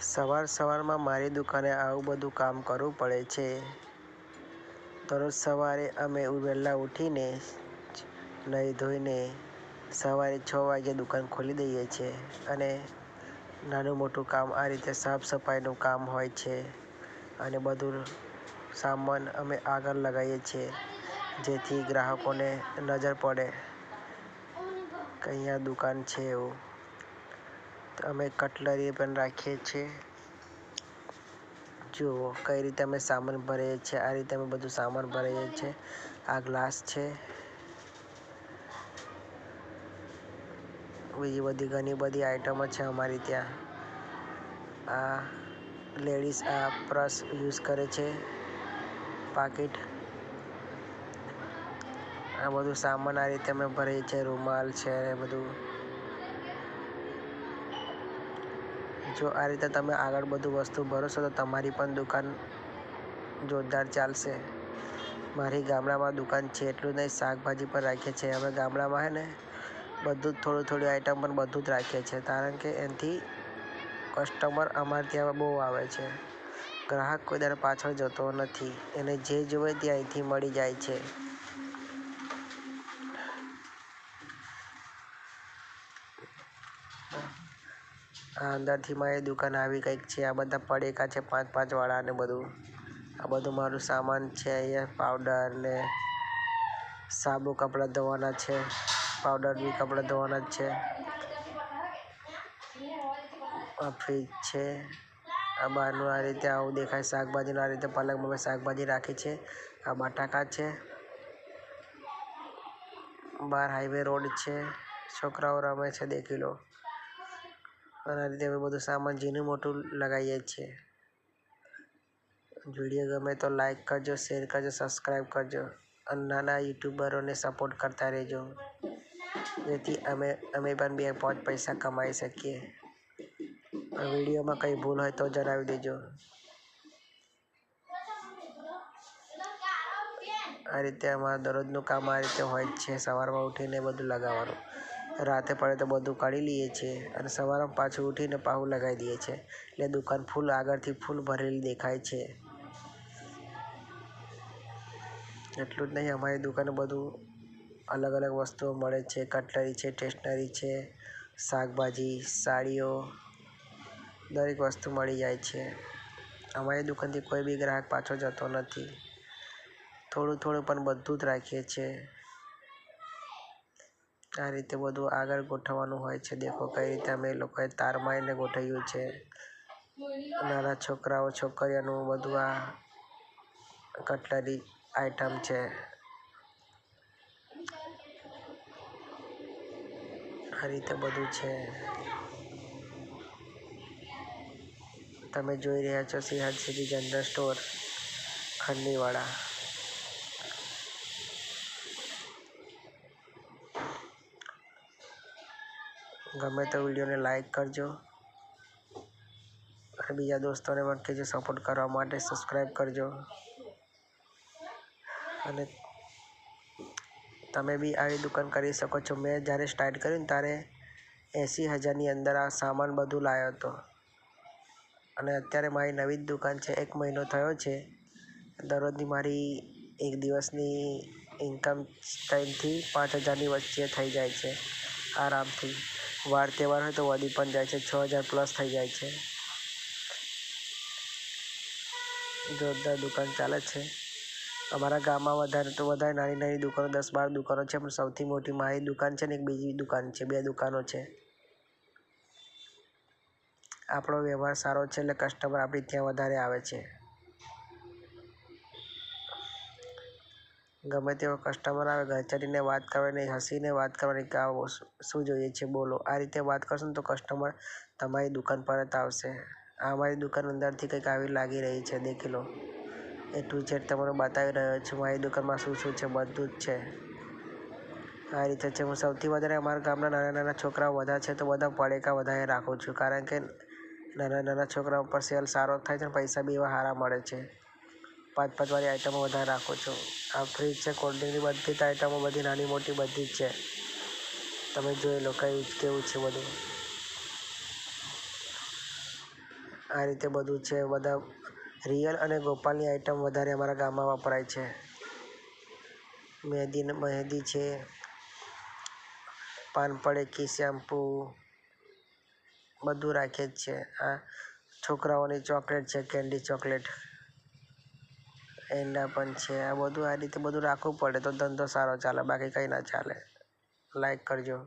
સવાર સવારમાં મારી દુકાને આવું બધું કામ કરવું પડે છે. દરરોજ સવારે અમે વહેલા ઉઠીને નાહી ધોઈને સવારે છ વાગે દુકાન ખોલી દઈએ છીએ અને નાનું મોટું કામ આ રીતે સાફ સફાઈનું કામ હોય છે અને બધું સામાન અમે આગળ લગાવીએ છીએ જેથી ગ્રાહકોને નજર પડે કે અહીંયા દુકાન છે એવું. અમે કટલરી પણ રાખીએ છીએ. જુઓ કઈ રીતે અમે સામાન ભરીએ છીએ, આ રીતે અમે બધું સામાન ભરીએ છીએ. આ ગ્લાસ છે. બીજી બધી ઘણી બધી આઈટમો છે અમારી ત્યાં. આ લેડીઝ આ બ્રશ યુઝ કરે છે. પાકીટ. આ બધું સામાન આ રીતે અમે ભરીએ છીએ, રૂમાલ છે બધું. જો આ રીતે તમે આગળ બધું વસ્તુ ભરોશો તો તમારી પણ દુકાન જોરદાર ચાલશે. મારી ગામડામાં દુકાન છે એટલું નહીં, શાકભાજી પણ રાખીએ છીએ. અમે ગામડામાં હે ને, બધું જ થોડું થોડું આઈટમ પણ બધું જ રાખીએ છીએ. કારણ કે એનાથી કસ્ટમર અમારે ત્યાં બહુ આવે છે. ગ્રાહક કોઈ દર પાછળ જતો નથી. એને જે જોઈએ તે અહીંથી મળી જાય છે. આ અંદરથી મારી દુકાન આવી કંઈક છે. આ બધા પડેકા છે પાંચ પાંચ વાળા ને બધું. આ બધું મારું સામાન છે અહીંયા પાવડર ને સાબુ કપડાં ધોવાના છે પાવડર બી કપડાં ધોવાના જ છે. આ ફ્રીજ છે. આ બહારનું આ રીતે આવું દેખાય શાકભાજીનું આ રીતે પલંગમાં મેં શાકભાજી રાખી છે. આ બટાકા છે. બહાર હાઈવે રોડ છે. છોકરાઓ રમે છે, દેખી લો. અને આ રીતે અમે બધું સામાન ઝીણું મોટું લગાવીએ છીએ. વીડિયો ગમે તો લાઈક કરજો શેર કરજો સબસ્ક્રાઈબ કરજો અને નાના યુટ્યુબરોને સપોર્ટ કરતા રહેજો. જેથી અમે અમે પણ બે પાંચ પૈસા કમાઈ શકીએ. વિડીયોમાં કંઈ ભૂલ હોય તો જણાવી દેજો. આ રીતે અમારા દરરોજનું કામ આ રીતે હોય જ છે, સવારમાં ઉઠીને બધું લગાવવાનું. રાતે પડે તો બધું કાઢી લઈએ છીએ અને સવારમાં પાછું ઉઠીને પાહું લગાવી દઈએ છીએ. એટલે દુકાન ફૂલ આગળથી ફૂલ ભરેલી દેખાય છે. એટલું જ નહીં, અમારી દુકાને બધું અલગ અલગ વસ્તુઓ મળે છે. કટલરી છે, સ્ટેશનરી છે, શાકભાજી, સાડીઓ, દરેક વસ્તુ મળી જાય છે. અમારી દુકાનથી કોઈ બી ગ્રાહક પાછો જતો નથી. થોડું થોડું પણ બધું જ રાખીએ છીએ. આ રીતે બધું આગળ ગોઠવવાનું હોય છે. દેખો કઈ રીતે અમે લોકોએ તાર મારીને ગોઠવ્યું છે. નાના છોકરાઓ, છોકરીઓનું બધું આ કટલરી આઈટમ છે. આ રીતે બધું છે. તમે જોઈ રહ્યા છો સિંહદ સિટી જનરલ સ્ટોર ખંડીવાળા ગમે તો વિડીયોને લાઈક કરજો. અને બીજા દોસ્તોને પણ કહેજો સપોર્ટ કરવા માટે સબસ્ક્રાઈબ કરજો. અને તમે બી આવી દુકાન કરી શકો છો. મેં જ્યારે સ્ટાર્ટ કર્યું ત્યારે એંસી હજારની અંદર આ સામાન બધું લાવ્યો હતો. અને અત્યારે મારી નવી જ દુકાન છે. એક મહિનો થયો છે. દરરોજની મારી એક દિવસની ઇન્કમ ત્રણથી પાંચ હજારની વચ્ચે થઈ જાય છે. આરામથી. વાર તહેવાર હોય તો વધી પણ જાય છે. છ હજાર પ્લસ થઈ જાય છે. જોરદાર દુકાન ચાલે છે. અમારા ગામમાં વધારે તો વધારે નાની નાની દુકાનો, દસ બાર દુકાનો છે, પણ સૌથી મોટી મારી દુકાન છે ને એક બીજી દુકાન છે, બે દુકાનો છે. આપણો વ્યવહાર સારો છે એટલે કસ્ટમર આપણી ત્યાં વધારે આવે છે. ગમે તેવો કસ્ટમર આવે ઘર વાત કરવાની, હસીને વાત કરવાની કે શું જોઈએ છે, બોલો. આ રીતે વાત કરશો ને તો કસ્ટમર તમારી દુકાન પર જ આવશે. આ મારી દુકાન અંદરથી કંઈક આવી લાગી રહી છે, દેખી લો. એ ટુ ઝેડ તમને બતાવી રહ્યો છું, મારી દુકાનમાં શું શું છે, બધું જ છે. આ રીતે છે, હું સૌથી વધારે અમારા ગામના નાના નાના છોકરાઓ વધારે છે, તો બધા પડેકા વધારે રાખું છું. કારણ કે નાના નાના છોકરાઓ પર સેલ સારો થાય છે પૈસા બી એવા સારા મળે છે. પાંચ પાંચ વાળી આઈટમો વધારે રાખું છું. આ ફ્રીજ છે કોલ્ડ્રિંકની બધી જ આઈટમો બધી નાની મોટી બધી જ છે. તમે જોઈ લો કઈ કેવું છે બધું. આ રીતે બધું છે, બધા રિયલ અને ગોપાલની આઈટમ વધારે અમારા ગામમાં વપરાય છે. મહેંદી મહેંદી છે પાનપડેકી શેમ્પૂ, બધું રાખે જ છે. આ છોકરાઓની ચોકલેટ છે, કેન્ડી ચોકલેટ. એંડા પણ છે. આ બધું આ રીતે બધું રાખવું પડે તો ધંધો સારો ચાલે, બાકી કંઈ ના ચાલે. લાઈક કરજો.